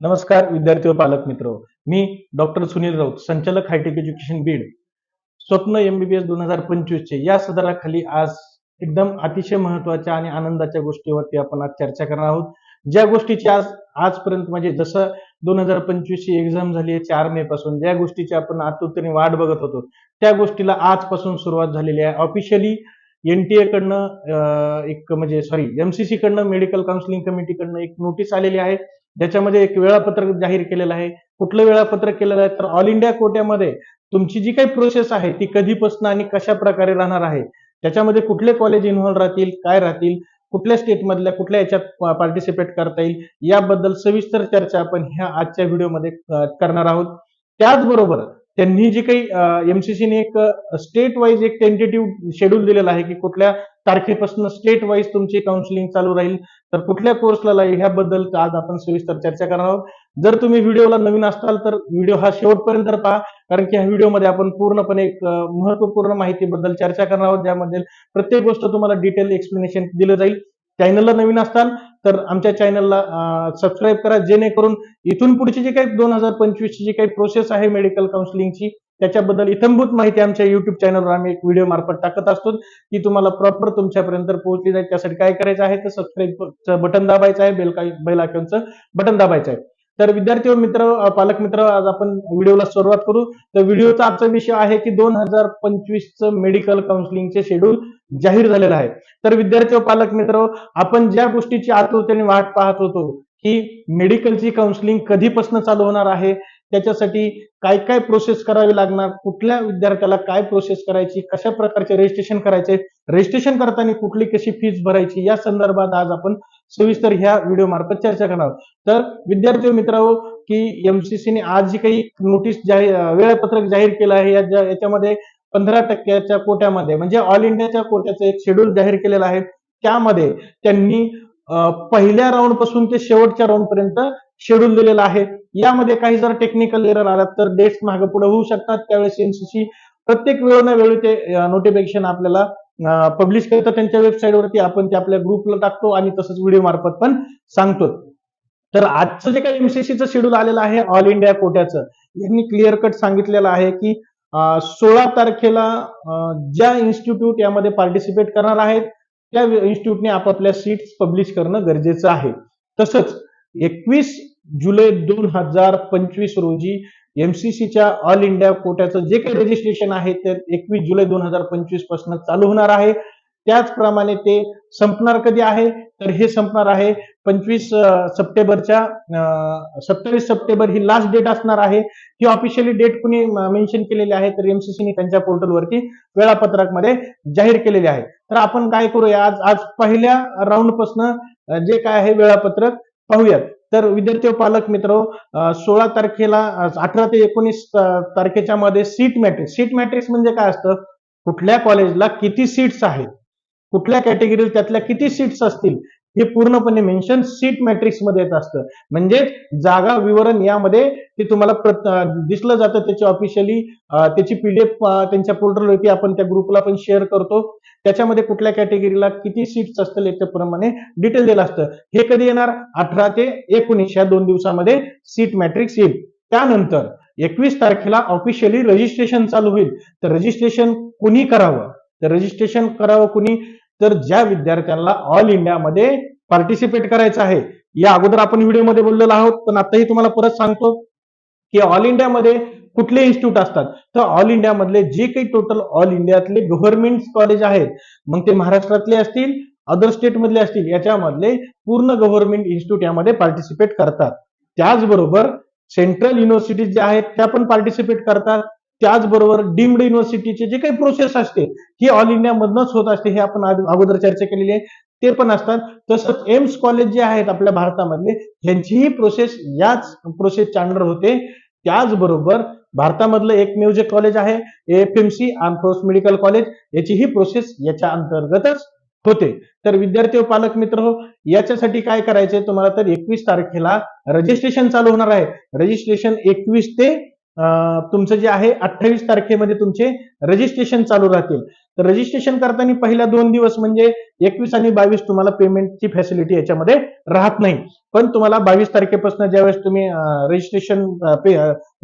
नमस्कार विद्यार्थी व पालक मित्र. मी डॉक्टर सुनील राऊत संचालक हायटेक एज्युकेशन बीड. स्वप्न एमबीबीएस दोन हजार पंचवीस चे या सदराखाली आज एकदम अतिशय महत्त्वाच्या आणि आनंदाच्या गोष्टीवरती आपण आज चर्चा करणार आहोत. ज्या गोष्टीची आज आजपर्यंत म्हणजे जसं दोन हजार पंचवीस ची एक्झाम झाली आहे चार मे पासून ज्या गोष्टीची आपण आतुरतेने वाट बघत होतो त्या गोष्टीला आजपासून सुरुवात झालेली आहे. ऑफिशियली एनटीए म्हणजे, कडनं एक म्हणजे सॉरी एमसीसी कडनं मेडिकल काउन्सिलिंग कमिटी कडनं एक नोटीस आलेली आहे. ज्याच्यामध्ये एक वेळापत्रक जाहीर केलेलं आहे. कुठलं वेळापत्रक केलेलं आहे? तर ऑल इंडिया कोट्यामध्ये तुमची जी काही प्रोसेस आहे ती कधीपासून आणि कशा प्रकारे राहणार आहे? त्याच्यामध्ये कुठले कॉलेज इन्व्हॉल्व राहतील? काय राहतील? कुठल्या स्टेट मधल्या कुठल्या याच्यात पार्टिसिपेट करता येईल? याबद्दल सविस्तर चर्चा आपण ह्या आजच्या व्हिडिओमध्ये करणार आहोत. त्याचबरोबर त्यांनी जी काही एमसीसीने एक स्टेट वाईज एक टेंटेटिव्ह शेड्यूल दिलेला आहे की कुठल्या तारखेपासून स्टेट वाईज तुमची काउन्सिलिंग चालू राहील. तर कुठल्या कोर्सला लागेल ह्याबद्दल आज आपण सविस्तर चर्चा करणार आहोत. जर तुम्ही व्हिडिओला नवीन असाल तर व्हिडिओ हा शेवटपर्यंत पहा कारण की ह्या व्हिडिओमध्ये आपण पूर्णपणे एक महत्त्वपूर्ण माहितीबद्दल चर्चा करणार आहोत. ज्यामध्ये प्रत्येक गोष्ट तुम्हाला डिटेल एक्सप्लेनेशन दिलं जाईल. चॅनलला नवीन असताल तर आमच्या चॅनलला सबस्क्राईब करा जेणेकरून इथून पुढची जी काही दोन हजार पंचवीस ची जी काही प्रोसेस आहे मेडिकल काउन्सिलिंगची त्याच्याबद्दल इथंभूत माहिती आमच्या युट्यूब चॅनलवर आम्ही एक व्हिडिओ मार्फत टाकत असतो. ती तुम्हाला प्रॉपर तुमच्यापर्यंत पोहोचली जाईल. त्यासाठी काय करायचं आहे तर सबस्क्राईबचं बटन दाबायचं आहे बेल बेल आयकॉनचं बटन दाबायचं आहे. तर विद्यार्थी व मित्र पालक मित्र आज आपण व्हिडिओला सुरुवात करू. तर व्हिडिओचा आजचा विषय आहे की दोन हजार पंचवीसचं मेडिकल काउन्सिलिंगचे शेड्यूल जाहीर झालेलं आहे. तर विद्यार्थी व पालक मित्र आपण ज्या गोष्टीची आतुरतेने वाट पाहत होतो की मेडिकलची काउन्सिलिंग कधीपासून चालू होणार आहे त्याच्यासाठी काय काय प्रोसेस करावी लागणार? कुठल्या विद्यार्थ्याला काय प्रोसेस करायची? कशा प्रकारचे रजिस्ट्रेशन करायचे? रजिस्ट्रेशन करताना कुठली कशी फीस भरायची? या संदर्भात आज आपण सविस्तर ह्या व्हिडिओ मार्फत चर्चा करणार तर विद्यार्थी मित्रांनो की एमसीसीने आज जी काही नोटीस जाहीर वेळापत्रक जाहीर केलं आहे याच्यामध्ये पंधरा टक्क्याच्या कोट्यामध्ये म्हणजे ऑल इंडियाच्या कोट्याचं एक शेड्यूल जाहीर केलेलं आहे. त्यामध्ये त्यांनी पहिल्या राऊंडपासून ते शेवटच्या राऊंड पर्यंत शेड्यूल दिलेलं आहे. यामध्ये काही जर टेक्निकल एरर आला तर डेट्स मागे पुढे होऊ शकतात. त्यावेळेस एनसीसी प्रत्येक वेळ ना वेळी ते नोटिफिकेशन आपल्याला पब्लिश करतं. त्यांच्या वेबसाईटवरती आपण ते आपल्या ग्रुपला टाकतो आणि तसंच व्हिडिओ मार्फत पण सांगतो. तर आजचं जे काही एमसीसीचं शेड्यूल आलेलं आहे ऑल इंडिया कोट्याचं यांनी क्लिअर कट सांगितलेलं आहे की सोळा तारखेला ज्या इन्स्टिट्यूट यामध्ये पार्टिसिपेट करणार आहेत त्या इन्स्टिट्यूटने आपापल्या सीट्स पब्लिश करणं गरजेचं आहे. तसंच एकवीस जुलै दोन हजार पंचवीस रोजी एमसीसीच्या ऑल इंडिया कोट्याचं जे काही रजिस्ट्रेशन आहे ते एकवीस जुलै दोन हजार पंचवीसपासून चालू होणार आहे. त्याचप्रमाणे ते संपणार कधी आहे? तर हे संपणार आहे पंचवीस सप्टेंबरच्या सत्तावीस सप्टेंबर ही लास्ट डेट असणार आहे. ही ऑफिशियली डेट कुणी मेन्शन केलेली आहे तर एमसीसीने त्यांच्या पोर्टलवरती वेळापत्रकमध्ये जाहीर केलेली आहे. तर आपण काय करूया? आज आज पहिल्या राऊंडपासून जे काय आहे वेळापत्रक पाहूयात. तर विद्यार्थी व पालक मित्र सोळा तारखेला अठरा ते एकोणीस तारखेच्या मध्ये सीट मॅट्रिक्स सीट मॅट्रिक्स म्हणजे काय असतं? कुठल्या कॉलेजला किती सीट्स आहेत? कुठल्या कॅटेगरीला त्यातल्या किती सीट्स असतील? हे पूर्णपणे मेन्शन सीट मॅट्रिक्समध्ये येत असतं. म्हणजे जागा विवरण यामध्ये ते तुम्हाला दिसलं जातं त्याची ऑफिशियली त्याची पीडीएफ त्यांच्या पोर्टलवरती आपण त्या ग्रुपला पण शेअर करतो. त्याच्यामध्ये कुठल्या कॅटेगरीला किती सीट्स असतील याच्याप्रमाणे डिटेल दिलं असतं. हे कधी येणार? अठरा ते एकोणीस या दोन दिवसामध्ये सीट मॅट्रिक्स येईल. त्यानंतर एकवीस तारखेला ऑफिशियली रजिस्ट्रेशन चालू होईल. तर रजिस्ट्रेशन कुणी करावं? तर रजिस्ट्रेशन करावं कुणी? तर ज्या विद्यार्थ्यांना ऑल इंडियामध्ये पार्टिसिपेट करायचं आहे या अगोदर आपण व्हिडिओमध्ये बोललेलो आहोत पण आताही तुम्हाला परत सांगतो की ऑल इंडियामध्ये कुठले इन्स्टिट्यूट असतात? तर ऑल इंडिया मधले जे काही टोटल ऑल इंडियातले गव्हर्नमेंट कॉलेज आहेत मग ते महाराष्ट्रातले असतील अदर स्टेट मधले असतील याच्यामधले पूर्ण गव्हर्नमेंट इन्स्टिट्यूट यामध्ये पार्टिसिपेट करतात. त्याचबरोबर सेंट्रल युनिव्हर्सिटीज ज्या आहेत त्या पण पार्टिसिपेट करतात. त्याचबरोबर डीम्ड युनिव्हर्सिटीचे जे काही प्रोसेस असते ही ऑल इंडियामधनच होत असते हे आपण अगोदर चर्चा केलेली आहे. ते पण असतात. तसंच एम्स कॉलेज जे आहेत आपल्या भारतामधले यांचीही प्रोसेस याच प्रोसेसच्या अंडर होते. त्याचबरोबर भारतामधलं एकमेव जे कॉलेज आहे F M C armed forces medical college याची ही प्रोसेस याच्या अंतर्गतच होते. तर विद्यार्थी व पालक मित्र हो याच्यासाठी काय करायचंय? तुम्हाला तर एकवीस तारखेला रजिस्ट्रेशन चालू होणार आहे. रजिस्ट्रेशन एकवीस ते तुमचं जे आहे अठ्ठावीस तारखेमध्ये तुमचे रजिस्ट्रेशन चालू राहतील. तर रजिस्ट्रेशन करताना पहिल्या दोन दिवस म्हणजे एकवीस आणि बावीस तुम्हाला पेमेंटची फॅसिलिटी याच्यामध्ये राहत नाही. पण तुम्हाला बावीस तारखेपासून ज्यावेळेस तुम्ही रजिस्ट्रेशन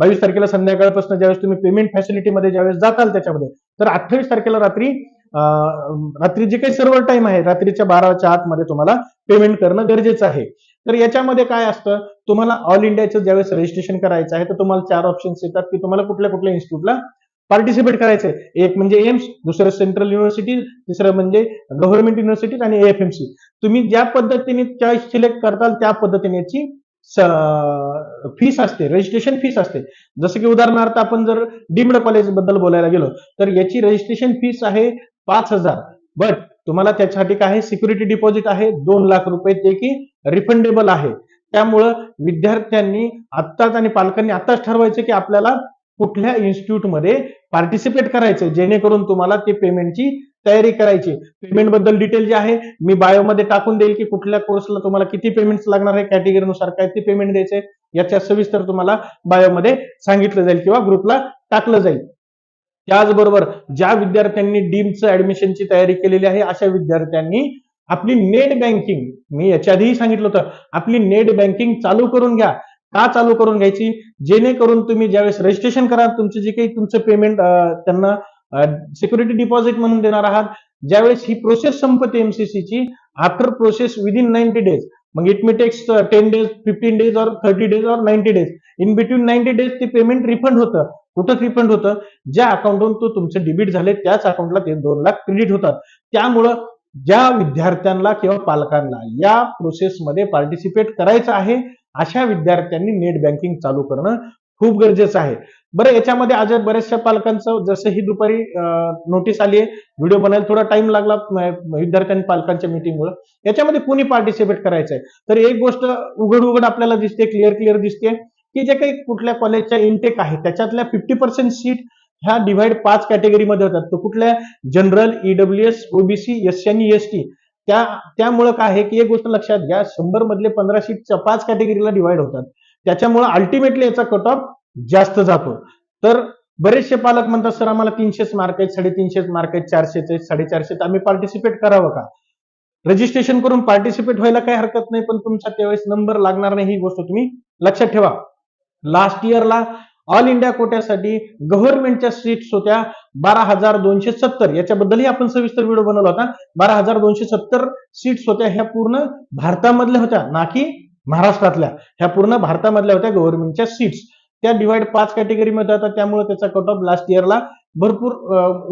बावीस तारखेला संध्याकाळपासून ज्यावेळेस तुम्ही पेमेंट फॅसिलिटीमध्ये ज्यावेळेस जाताल त्याच्यामध्ये तर अठ्ठावीस तारखेला रात्री रात्री जे काही सर्व टाइम आहे रात्रीच्या बाराच्या आतमध्ये तुम्हाला पेमेंट करणं गरजेचं आहे. तर याच्यामध्ये काय असतं? तुम्हाला ऑल इंडियाचं ज्यावेळेस रजिस्ट्रेशन करायचं आहे तर तुम्हाला चार ऑप्शन्स येतात की तुम्हाला कुठल्या कुठल्या इन्स्टिट्यूटला पार्टिसिपेट करायचंय. एक म्हणजे एम्स दुसरं सेंट्रल युनिव्हर्सिटी तिसरं म्हणजे गव्हर्नमेंट युनिव्हर्सिटी आणि एएफएमसी तुम्ही ज्या पद्धतीने चॉईस सिलेक्ट करताल त्या पद्धतीने याची फीस असते रजिस्ट्रेशन फीस असते. जसं की उदाहरणार्थ आपण जर डीम्ड कॉलेजबद्दल बोलायला गेलो तर याची रजिस्ट्रेशन फीस आहे पाच हजार. बट तुम्हाला त्याच्यासाठी काय सिक्युरिटी डिपॉझिट आहे दोन लाख रुपये ते की रिफंडेबल आहे. त्यामुळं विद्यार्थ्यांनी आत्ताच आणि पालकांनी आत्ताच ठरवायचं की आपल्याला कुठल्या इन्स्टिट्यूटमध्ये पार्टिसिपेट करायचं जेणेकरून तुम्हाला ते पेमेंटची तयारी करायची पेमेंटबद्दल डिटेल जे आहे मी बायोमध्ये टाकून देईल की कुठल्या कोर्सला तुम्हाला किती पेमेंट्स लागणार आहे कॅटेगरीनुसार काय ते पेमेंट द्यायचे याच्या सविस्तर तुम्हाला बायोमध्ये सांगितलं जाईल किंवा ग्रुपला टाकलं जाईल. त्याचबरोबर ज्या विद्यार्थ्यांनी डीमचं ऍडमिशनची तयारी केलेली आहे अशा विद्यार्थ्यांनी आपली नेट बँकिंग मी याच्या आधीही सांगितलं होतं आपली नेट बँकिंग चालू करून घ्या. का चालू करून घ्यायची? जेणेकरून तुम्ही ज्यावेळेस रजिस्ट्रेशन करा तुमचं जे काही तुमचं पेमेंट त्यांना सिक्युरिटी डिपॉझिट म्हणून देणार आहात ज्यावेळेस ही प्रोसेस संपते एमसीसीची after process within ninety days मग it may takes ten days fifteen days or thirty days or ninety days in between ninety days ते पेमेंट रिफंड होतं. कुठं रिफंड होतं? ज्या अकाउंटवरून तो तुमचं डेबिट झाले त्याच अकाउंटला ते दोन लाख क्रेडिट होतात त्यामुळं ज्या विद्यार्थ्यांना किंवा पालकांना या प्रोसेसमध्ये पार्टिसिपेट करायचं आहे अशा विद्यार्थ्यांनी नेट बँकिंग चालू करणं खूप गरजेचं आहे. बरं याच्यामध्ये आज बऱ्याचशा पालकांचं जसं ही दुपारी नोटीस आली आहे व्हिडिओ बनायला थोडा टाइम लागला विद्यार्थ्यांनी पालकांच्या मिटिंगमुळे याच्यामध्ये कुणी पार्टिसिपेट करायचंय? तर एक गोष्ट उघड उघड आपल्याला दिसते क्लिअर क्लिअर दिसते की जे काही कुठल्या कॉलेजच्या इनटेक आहे त्याच्यातल्या फिफ्टी पर्सेंट सीट ह्या डिव्हाइड पाच कॅटेगरीमध्ये होतात. तर कुठल्या जनरल ईडब्ल्यूएस ओबीसी एससी आणि एस टी त्या त्यामुळं काय आहे की एक गोष्ट लक्षात घ्या शंभर मधले पंधरा सीटच्या पाच कॅटेगरीला डिव्हाइड होतात. त्याच्यामुळे अल्टिमेटली याचा कट ऑफ जास्त जातो. तर बरेचसे पालक म्हणतात सर आम्हाला तीनशेच मार्क आहेत साडेतीनशेच मार्क आहेत चारशेच आहेत साडेचारशेच आम्ही पार्टिसिपेट करावं का? रजिस्ट्रेशन करून पार्टिसिपेट व्हायला काही हरकत नाही पण तुमचा त्यावेळेस नंबर लागणार नाही ही गोष्ट तुम्ही लक्षात ठेवा. लास्ट इयरला ऑल इंडिया कोट्यासाठी गव्हर्नमेंटच्या सीट्स होत्या बारा हजार दोनशे सत्तर. याच्याबद्दलही आपण सविस्तर व्हिडिओ बनवला होता. बारा हजार दोनशे सत्तर सीट्स होत्या ह्या पूर्ण भारतामधल्या होत्या. ना की महाराष्ट्रातल्या ह्या पूर्ण भारतामधल्या होत्या गव्हर्नमेंटच्या सीट्स त्या डिवाइड पाच कॅटेगरीमध्ये होता त्यामुळे त्याचा कट ऑफ लास्ट इयरला भरपूर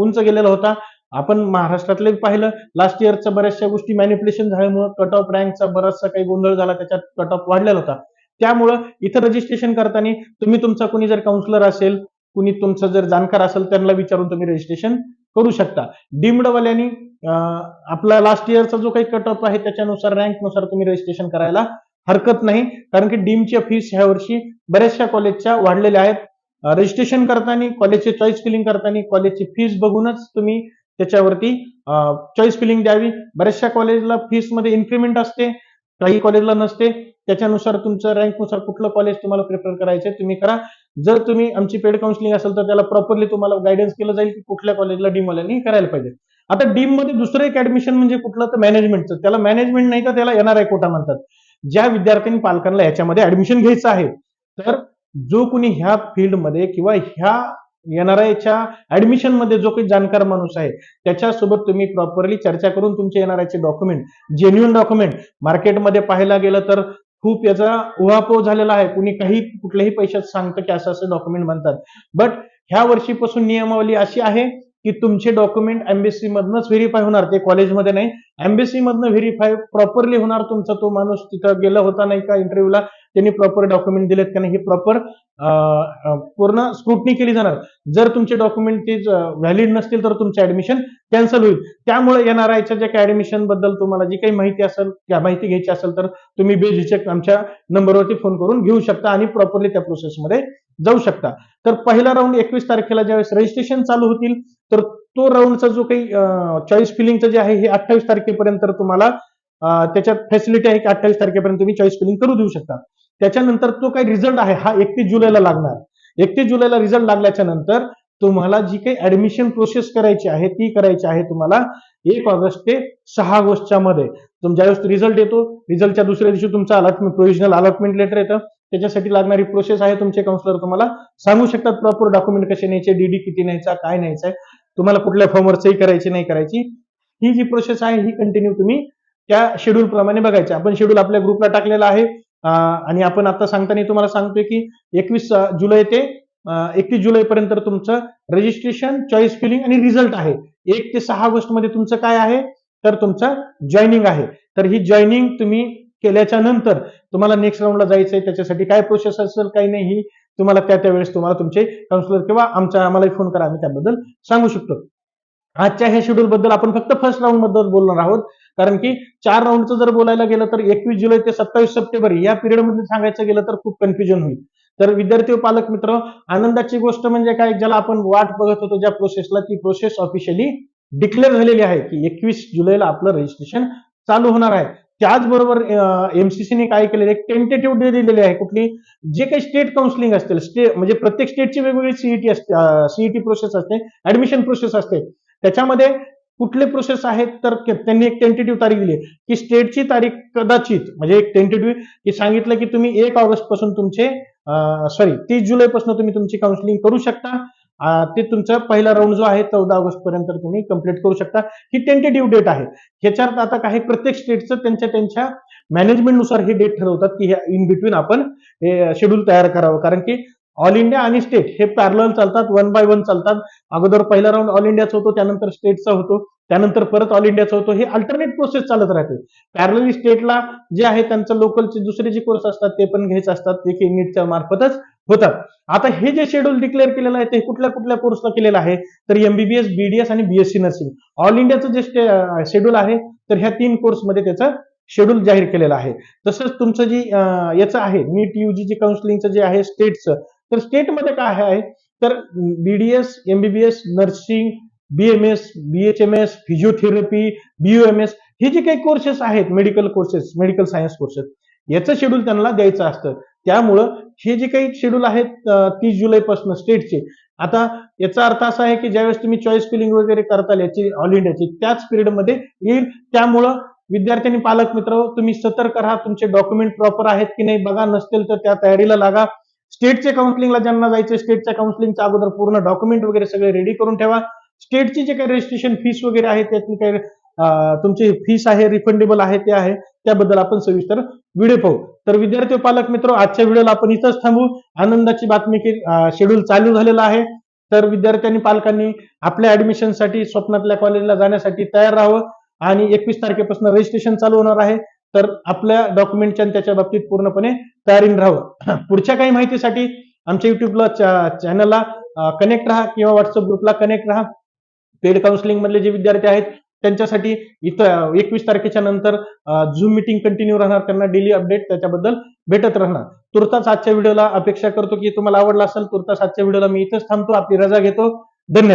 उंच गेलेला होता. आपण महाराष्ट्रातले पाहिलं लास्ट इयरच्या बऱ्याचशा गोष्टी मॅनिप्युलेशन झाल्यामुळे कट ऑफ रँकचा बराचसा काही गोंधळ झाला त्याच्यात कट ऑफ वाढलेला होता. त्यामुळं इथं रजिस्ट्रेशन करताना तुम्ही तुमचा कुणी जर काउन्सिलर असेल कुणी तुमचं जर जाणकार असेल त्यांना विचारून तुम्ही रजिस्ट्रेशन करू शकता. डीमडवाल्यांनी आपला लास्ट इयरचा जो काही कट ऑफ आहे त्याच्यानुसार रँकनुसार तुम्ही रजिस्ट्रेशन करायला हरकत नाही. कारण की डीमच्या फीस ह्या वर्षी बऱ्याचशा कॉलेजच्या वाढलेल्या आहेत. रजिस्ट्रेशन करताना कॉलेजची चॉईस फिलिंग करताना कॉलेजची फीस बघूनच तुम्ही त्याच्यावरती चॉईस फिलिंग द्यावी. बऱ्याचशा कॉलेजला फीसमध्ये इन्क्रीमेंट असते काही कॉलेजला नसते. त्याच्यानुसार तुमचं रँकनुसार कुठलं कॉलेज तुम्हाला प्रिफर करायचं तुम्ही करा. जर तुम्ही आमची पेड काउन्सिलिंग असेल तर त्याला प्रॉपरली तुम्हाला गायडन्स केलं जाईल की कुठल्या कॉलेजला डीमवाल्यांनी करायला पाहिजे. आता डीममध्ये दुसरं एक ऍडमिशन म्हणजे कुठलं? तर मॅनेजमेंटचं त्याला मॅनेजमेंट नाही तर त्याला येणार कोटा म्हणतात. ज्या विद्यार्थ्यांनी पालकांना याच्यामध्ये ऍडमिशन घ्यायचं आहे तर जो कुणी ह्या फील्डमध्ये किंवा ह्या एनआरआयच्या ऍडमिशनमध्ये जो काही जाणकार माणूस आहे त्याच्यासोबत तुम्ही प्रॉपरली चर्चा करून तुमचे एनआरआयचे डॉक्युमेंट जेन्युन डॉक्युमेंट मार्केटमध्ये पाहायला गेलं तर खूप याचा उहापोह झालेला आहे. कुणी काही कुठल्याही पैशात सांगतं की असं असं डॉक्युमेंट म्हणतात. बट ह्या वर्षीपासून नियमावली अशी आहे की तुमचे डॉक्युमेंट एम्बेसी मधनच व्हेरीफाय होणार ते कॉलेजमध्ये नाही. एम्बेसी मधनं व्हेरीफाय प्रॉपरली होणार तुमचा तो माणूस तिथं गेला होता नाही का इंटरव्ह्यूला त्यांनी प्रॉपर डॉक्युमेंट दिलेत का नाही हे प्रॉपर पूर्ण स्क्रुटनी केली जाणार. जर तुमचे डॉक्युमेंट ते व्हॅलिड नसतील तर तुमचे ऍडमिशन कॅन्सल होईल. त्यामुळे येणाऱ्या याच्या ज्या काही ऍडमिशनबद्दल तुम्हाला जी काही माहिती असेल त्या माहिती घ्यायची असेल तर तुम्ही बेझिचक आमच्या नंबरवरती फोन करून घेऊ शकता आणि प्रॉपरली त्या प्रोसेसमध्ये जाऊ शकता. तर पहिला राऊंड एकवीस तारखेला ज्यावेळेस रजिस्ट्रेशन चालू होतील तर तो राऊंडचा जो काही चॉईस फिलिंगचं जे आहे हे अठ्ठावीस तारखेपर्यंत तुम्हाला त्याच्यात फॅसिलिटी आहे की अठ्ठावीस तारखेपर्यंत तुम्ही चॉईस फिलिंग करू देऊ शकता. त्याच्यानंतर तो काही रिझल्ट आहे. हा एकतीस जुलैला लागणार. एकतीस जुलैला रिझल्ट लागल्याच्या नंतर तुम्हाला जी काही ऍडमिशन प्रोसेस करायची आहे ती करायची आहे तुम्हाला एक ऑगस्ट ते सहा ऑगस्टच्या मध्ये. तुम ज्यावेळेस रिझल्ट येतो रिझल्टच्या दुसऱ्या दिवशी तुमचा अलॉटमेंट प्रोव्हिजनल अलॉटमेंट लेटर येतं. त्याच्यासाठी लागणारी प्रोसेस आहे तुमचे काउन्सिलर तुम्हाला सांगू शकतात प्रॉपर डॉक्युमेंट कसे न्यायचे डीडी किती न्यायचा काय न्यायचा आहे तुम्हाला कुठल्या फॉर्मवर सही करायची नाही करायची. ही जी प्रोसेस आहे ही कंटिन्यू तुम्ही त्या शेड्यूल प्रमाणे बघायची. आपण शेड्यूल आपल्या ग्रुपला टाकलेला आहे. आणि आपण आता सांगताना तुम्हाला सांगतोय की एकवीस जुलै ते एकतीस जुलै पर्यंत तुमचं रजिस्ट्रेशन चॉईस फिलिंग आणि रिझल्ट आहे. एक ते सहा ऑगस्टमध्ये तुमचं काय आहे? तर तुमचं जॉईनिंग आहे. तर ही जॉईनिंग तुम्ही केल्याच्यानंतर तुम्हाला नेक्स्ट राऊंडला जायचं आहे त्याच्यासाठी काय प्रोसेस असेल काही नाही ही तुम्हाला त्या त्यावेळेस तुम्हाला तुमचे काउन्सिलर किंवा आमच्या आम्हाला फोन करा. आम्ही त्याबद्दल सांगू शकतो. आजच्या ह्या शेड्यूल बद्दल आपण फक्त फर्स्ट राऊंडबद्दल बोलणार आहोत. कारण की चार राऊंडचं जर बोलायला गेलं तर एकवीस जुलै ते सत्तावीस सप्टेंबर या पिरियडमध्ये सांगायचं गेलं तर खूप कन्फ्युजन होईल. तर विद्यार्थी व पालक मित्र आनंदाची गोष्ट म्हणजे काय? ज्याला आपण वाट बघत होतो ज्या प्रोसेसला ती प्रोसेस ऑफिशियली डिक्लेअर झालेली आहे की एकवीस जुलैला आपलं रजिस्ट्रेशन चालू होणार आहे. त्याचबरोबर एमसीसीने काय केलेलं एक टेंटेटिव्ह डे दिलेली आहे. कुठली? जे काही स्टेट काउन्सिलिंग असतील स्टेट म्हणजे प्रत्येक स्टेटची वेगवेगळी सीईटी असते सीईटी प्रोसेस असते ऍडमिशन प्रोसेस असते. त्याच्यामध्ये कुठले प्रोसेस आहेत? तर त्यांनी एक टेंटेटिव्ह तारीख दिली की स्टेटची तारीख कदाचित म्हणजे एक टेंटेटिव्ह की सांगितलं की तुम्ही एक ऑगस्टपासून तुमचे सॉरी तीस जुलै पासून तुम्ही तुमची काउन्सिलिंग करू शकता. ते तुमचा पहिला राऊंड जो आहे चौदा ऑगस्ट पर्यंत तुम्ही कंप्लीट करू शकता. ही टेंटेटिव्ह डेट आहे. ह्याच्यात आता काही प्रत्येक स्टेटचं त्यांच्या त्यांच्या मॅनेजमेंटनुसार ही डेट ठरवतात की इन बिटवीन आपण शेड्यूल तयार करावं. कारण की ऑल इंडिया आणि स्टेट हे पॅरल चालतात वन बाय वन चालतात. अगोदर पहिला राऊंड ऑल इंडियाचा होतो त्यानंतर स्टेटचा होतो त्यानंतर परत ऑल इंडियाचा होतो. हे अल्टरनेट प्रोसेस चालत राहते. पॅरलली स्टेटला जे आहे त्यांचं लोकलचे दुसरे जे कोर्स असतात ते पण घ्यायचे असतात. ते की नीटच्या मार्फतच होतात. आता हे जे शेड्यूल डिक्लेअर केलेलं आहे ते कुठल्या कुठल्या कोर्सला केलेलं आहे? तर एमबीबीएस बीडीएस आणि बीएससी नर्सिंग ऑल इंडियाचं जे शेड्यूल आहे तर ह्या तीन कोर्समध्ये त्याचं शेड्यूल जाहीर केलेलं आहे. तसंच तुमचं जी याचं आहे नीट युजी जे काउन्सिलिंगचं जे आहे स्टेटचं तर स्टेटमध्ये काय आहे? तर BDS MBBS nursing BMS BHMS physiotherapy BUMS हे जे काही कोर्सेस आहेत medical courses medical science courses याचं शेड्यूल त्यांना द्यायचं असतं. त्यामुळं हे जे काही शेड्यूल आहेत तीस जुलैपासून स्टेटचे आता याचा अर्थ असा आहे की ज्यावेळेस तुम्ही चॉईस फिलिंग वगैरे करताल याची ऑल इंडियाची त्याच पिरियडमध्ये येईल. त्यामुळं विद्यार्थ्यांनी पालक मित्र तुम्ही सतर्क राहा तुमचे डॉक्युमेंट प्रॉपर आहेत की नाही बघा नसतील तर त्या तयारीला लागा. स्टेटच्या काउन्सिलिंगला ज्यांना जायचं स्टेटच्या काउन्सिलिंगच्या अगोदर पूर्ण डॉक्युमेंट वगैरे सगळे रेडी करून ठेवा. स्टेटची जे काही रजिस्ट्रेशन फीस वगैरे आहे त्यातली काही तुमची फीस आहे रिफंडेबल आहे ते आहे त्याबद्दल आपण सविस्तर व्हिडिओ पाहू. तर विद्यार्थी पालक मित्र आजच्या व्हिडिओला आपण इथंच थांबू. आनंदाची बातमी की शेड्यूल चालू झालेला आहे. तर विद्यार्थ्यांनी पालकांनी आपल्या ऍडमिशनसाठी स्वप्नातल्या कॉलेजला जाण्यासाठी तयार राहावं. आणि एकवीस तारखेपासून रजिस्ट्रेशन चालू होणार आहे. तर आपल्या डॉक्युमेंटच्या त्याच्या बाबतीत पूर्णपणे तयारीने राहावं पुढच्या काही माहितीसाठी आमच्या युट्यूबला चॅनलला कनेक्ट राहा किंवा व्हॉट्सअप ग्रुपला कनेक्ट राहा. पेड काउन्सिलिंग मधले जे विद्यार्थी आहेत त्यांच्यासाठी इथं एकवीस तारखेच्या नंतर झूम मिटिंग कंटिन्यू राहणार. त्यांना डेली अपडेट त्याच्याबद्दल भेटत राहणार. तुर्तास आजच्या व्हिडिओला अपेक्षा करतो की तुम्हाला आवडला असेल तुर्तास आजच्या व्हिडिओला मी इथंच थांबतो. आपली रजा घेतो. धन्यवाद.